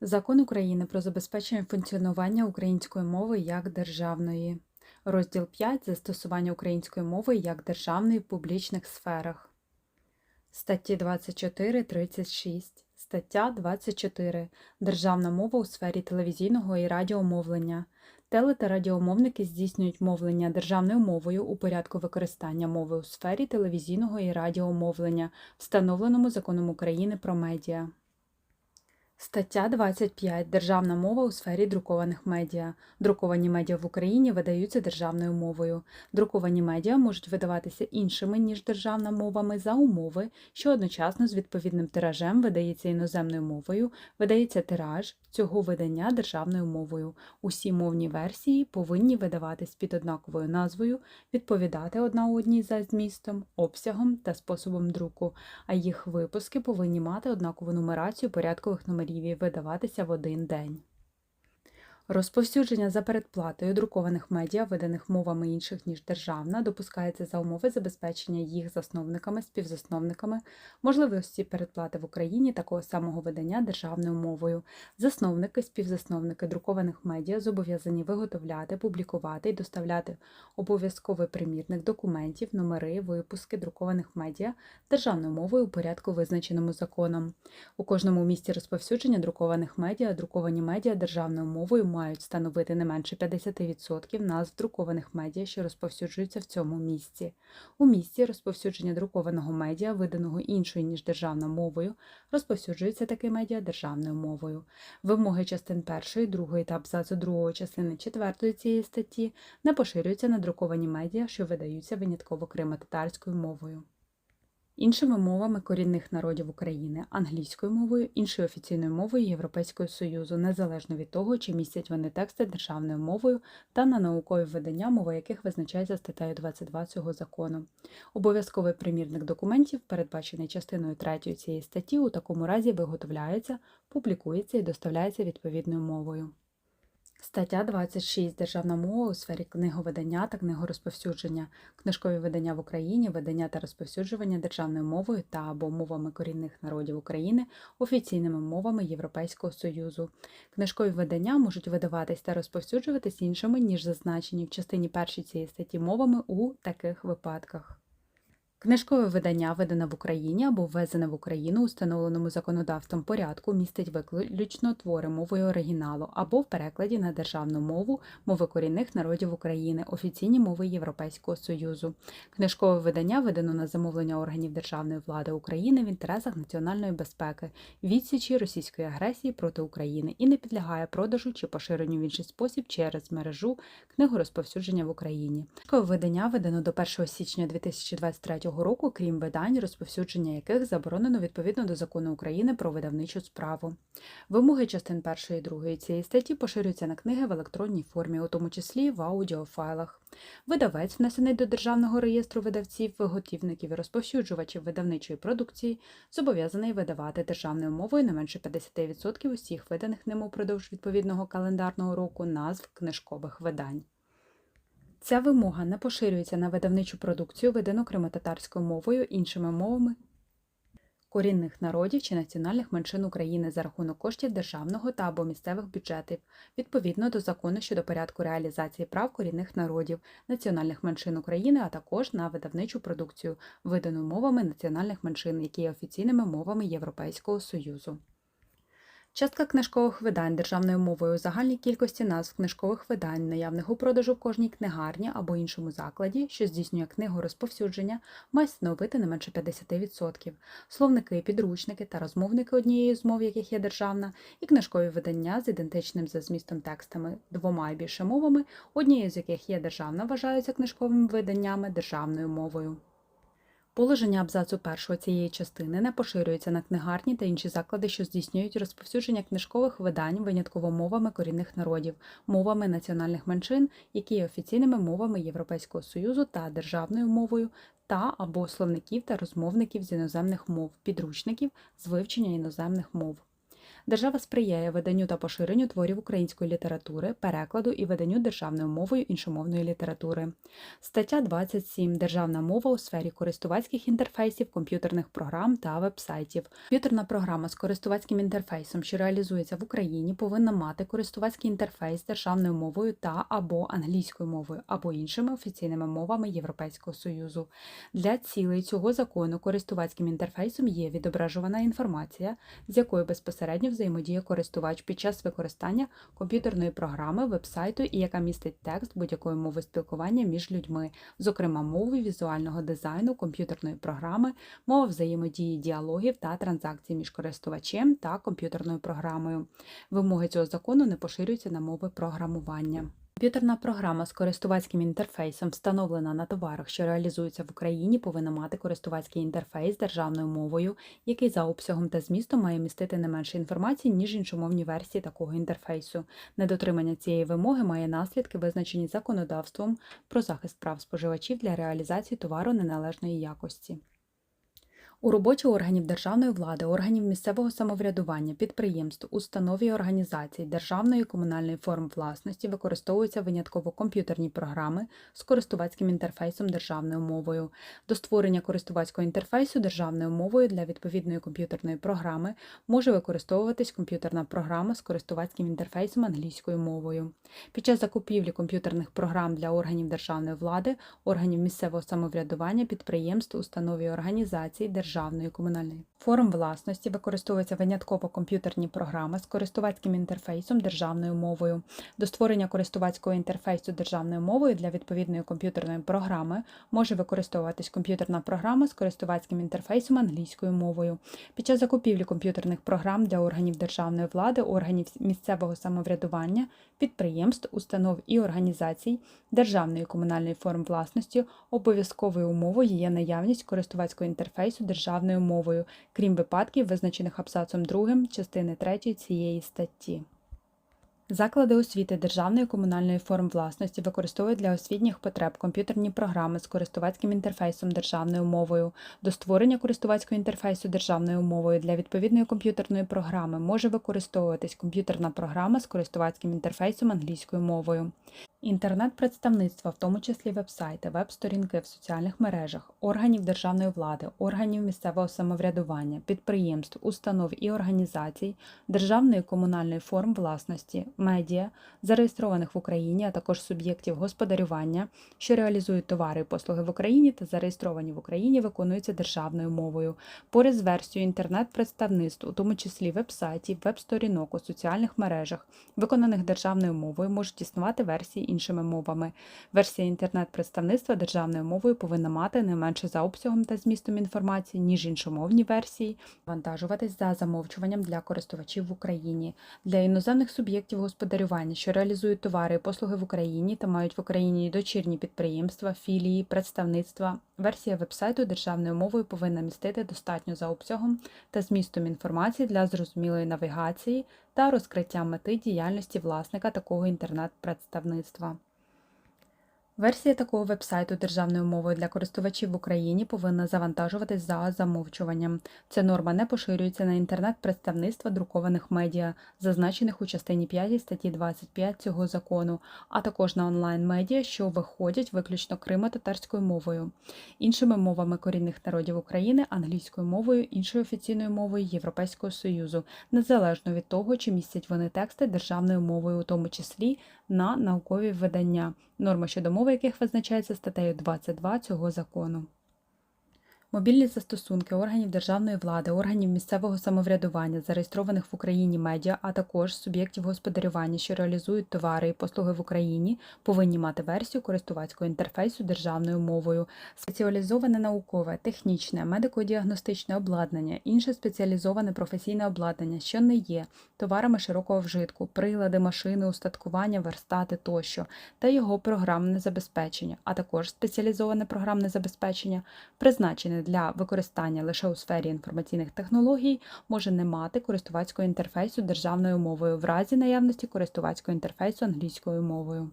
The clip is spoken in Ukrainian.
Закон України про забезпечення функціонування української мови як державної. Розділ 5. Застосування української мови як державної в публічних сферах. Статті 24-36. Стаття 24. Державна мова у сфері телевізійного і радіомовлення. Теле- та радіомовники здійснюють мовлення державною мовою у порядку використання мови у сфері телевізійного і радіомовлення, встановленому Законом України про медіа. Стаття 25. Державна мова у сфері друкованих медіа. Друковані медіа в Україні видаються державною мовою. Друковані медіа можуть видаватися іншими, ніж державна мовами за умови, що одночасно з відповідним тиражем видається іноземною мовою, видається тираж цього видання державною мовою. Усі мовні версії повинні видаватись під однаковою назвою, відповідати одна одній за змістом, обсягом та способом друку, а їх випуски повинні мати однакову нумерацію порядкових номерів і видаватися в один день. Розповсюдження за передплатою друкованих медіа, виданих мовами інших ніж державна, допускається за умови забезпечення їх засновниками, співзасновниками, можливості передплати в Україні такого самого видання державною мовою. Засновники, співзасновники друкованих медіа зобов'язані виготовляти, публікувати і доставляти обов'язковий примірник документів, номери, випуски друкованих медіа державною мовою у порядку, визначеному законом. У кожному місці розповсюдження друкованих медіа, друковані медіа державною мовою мають становити не менше 50% назв друкованих медіа, що розповсюджуються в цьому місці. У місці розповсюдження друкованого медіа, виданого іншою ніж державною мовою, розповсюджується таке медіа державною мовою. Вимоги частин 1, 2 та абзацу 2 частини 4 цієї статті не поширюються на друковані медіа, що видаються винятково кримсько-татарською мовою. Іншими мовами корінних народів України, англійською мовою, іншою офіційною мовою Європейського Союзу, незалежно від того, чи містять вони тексти державною мовою та на наукові видання, мова яких визначається статтею 22 цього закону. Обов'язковий примірник документів, передбачений частиною 3 цієї статті, у такому разі виготовляється, публікується і доставляється відповідною мовою. Стаття 26. Державна мова у сфері книговидання та книгорозповсюдження, книжкові видання в Україні, видання та розповсюджування державною мовою та або мовами корінних народів України, офіційними мовами Європейського Союзу. Книжкові видання можуть видаватись та розповсюджуватись іншими, ніж зазначені в частині першій цієї статті мовами у таких випадках. Книжкове видання, видане в Україні або ввезене в Україну установленому законодавством порядку, містить виключно твори мовою оригіналу або в перекладі на державну мову мови корінних народів України, офіційні мови Європейського Союзу. Книжкове видання видано на замовлення органів державної влади України в інтересах національної безпеки, відсічі російської агресії проти України і не підлягає продажу чи поширенню в інший спосіб через мережу книгорозповсюдження в Україні. Книжкове видання видано до 1 січня 2023 року, крім видань, розповсюдження яких заборонено відповідно до закону України про видавничу справу. Вимоги частин 1 і 2 цієї статті поширюються на книги в електронній формі, у тому числі в аудіофайлах. Видавець, внесений до Державного реєстру видавців, виготівників і розповсюджувачів видавничої продукції, зобов'язаний видавати державною мовою не менше 50% усіх виданих ним упродовж відповідного календарного року назв книжкових видань. Ця вимога не поширюється на видавничу продукцію, видану кримськотатарською мовою, іншими мовами корінних народів чи національних меншин України за рахунок коштів державного та або місцевих бюджетів, відповідно до закону щодо порядку реалізації прав корінних народів, національних меншин України, а також на видавничу продукцію, видану мовами національних меншин, які є офіційними мовами Європейського Союзу. Частка книжкових видань державною мовою у загальній кількості назв книжкових видань, наявних у продажу в кожній книгарні або іншому закладі, що здійснює книгу розповсюдження, має становити не менше 50%. Словники, підручники та розмовники однієї з мов, яких є державна, і книжкові видання з ідентичним за змістом текстами двома і більше мовами, однією з яких є державна, вважаються книжковими виданнями державною мовою. Положення абзацу першого цієї частини не поширюється на книгарні та інші заклади, що здійснюють розповсюдження книжкових видань винятково мовами корінних народів, мовами національних меншин, які є офіційними мовами Європейського Союзу та державною мовою, та або словників та розмовників з іноземних мов, підручників з вивчення іноземних мов. Держава сприяє виданню та поширенню творів української літератури, перекладу і виданню державною мовою іншомовної літератури. Стаття 27. Державна мова у сфері користувацьких інтерфейсів, комп'ютерних програм та вебсайтів. Комп'ютерна програма з користувацьким інтерфейсом, що реалізується в Україні, повинна мати користувацький інтерфейс державною мовою та або англійською мовою, або іншими офіційними мовами Європейського Союзу. Для цілей цього закону користувацьким інтерфейсом є відображувана інформація, з якою безпосередньо взаємодіє користувач під час використання комп'ютерної програми, вебсайту і яка містить текст будь-якої мови спілкування між людьми, зокрема мови візуального дизайну, комп'ютерної програми, мова взаємодії діалогів та транзакцій між користувачем та комп'ютерною програмою. Вимоги цього закону не поширюються на мови програмування. Комп'ютерна програма з користувацьким інтерфейсом, встановлена на товарах, що реалізуються в Україні, повинна мати користувацький інтерфейс державною мовою, який за обсягом та змістом має містити не менше інформації, ніж іншомовні версії такого інтерфейсу. Недотримання цієї вимоги має наслідки, визначені законодавством про захист прав споживачів для реалізації товару неналежної якості. У роботі органів державної влади, органів місцевого самоврядування, підприємств, установ і організацій державної і комунальної форм власності використовуються винятково комп'ютерні програми з користувацьким інтерфейсом державною мовою. До створення користувацького інтерфейсу державною мовою для відповідної комп'ютерної програми може використовуватись комп'ютерна програма з користувацьким інтерфейсом англійською мовою. Під час закупівлі комп'ютерних програм для органів державної влади, органів місцевого самоврядування, підприємств, установ і організацій державної комунальної форм власності використовуються винятково комп'ютерні програми з користувацьким інтерфейсом державною мовою. До створення користувацького інтерфейсу державною мовою для відповідної комп'ютерної програми може використовуватись комп'ютерна програма з користувацьким інтерфейсом англійською мовою. Під час закупівлі комп'ютерних програм для органів державної влади, органів місцевого самоврядування, підприємств, установ і організацій державної комунальної форм власності обов'язковою умовою є наявність користувацького інтерфейсу державною мовою, крім випадків, визначених абзацом 2 частини 3 цієї статті. Заклади освіти державної і комунальної форм власності використовують для освітніх потреб комп'ютерні програми з користувацьким інтерфейсом державною мовою. До створення користувацького інтерфейсу державною мовою для відповідної комп'ютерної програми може використовуватись комп'ютерна програма з користувацьким інтерфейсом англійською мовою. Інтернет-представництва, в тому числі вебсайти, веб-сторінки в соціальних мережах, органів державної влади, органів місцевого самоврядування, підприємств, установ і організацій, державної комунальної форм власності, медіа, зареєстрованих в Україні, а також суб'єктів господарювання, що реалізують товари і послуги в Україні та зареєстровані в Україні, виконуються державною мовою. Поряд з версією інтернет-представництв, у тому числі веб-сайтів, веб-сторінок у соціальних мережах, виконаних державною мовою, можуть існувати версії іншими мовами. Версія інтернет-представництва державною мовою повинна мати не менше за обсягом та змістом інформації, ніж іншомовні версії, вантажуватись за замовчуванням для користувачів в Україні. Для іноземних суб'єктів господарювання, що реалізують товари і послуги в Україні та мають в Україні дочірні підприємства, філії, представництва. Версія вебсайту державною мовою повинна містити достатньо за обсягом та змістом інформації для зрозумілої навігації та розкриття мети діяльності власника такого інтернет-представництва. Версія такого вебсайту державною мовою для користувачів в Україні повинна завантажуватись за замовчуванням. Ця норма не поширюється на інтернет-представництва друкованих медіа, зазначених у частині 5 статті 25 цього закону, а також на онлайн-медіа, що виходять виключно кримо-татарською мовою, іншими мовами корінних народів України, англійською мовою, іншою офіційною мовою Європейського Союзу, незалежно від того, чи містять вони тексти державною мовою, у тому числі на наукові видання, норма щодо мови яких визначається статтею 22 цього закону. Мобільні застосунки органів державної влади, органів місцевого самоврядування, зареєстрованих в Україні медіа, а також суб'єктів господарювання, що реалізують товари і послуги в Україні, повинні мати версію користувацького інтерфейсу державною мовою, спеціалізоване наукове, технічне, медико-діагностичне обладнання, інше спеціалізоване професійне обладнання, що не є товарами широкого вжитку, прилади, машини, устаткування, верстати тощо, та його програмне забезпечення, а також спеціалізоване програмне забезпечення, призначене для використання лише у сфері інформаційних технологій, може не мати користувацького інтерфейсу державною мовою в разі наявності користувацького інтерфейсу англійською мовою.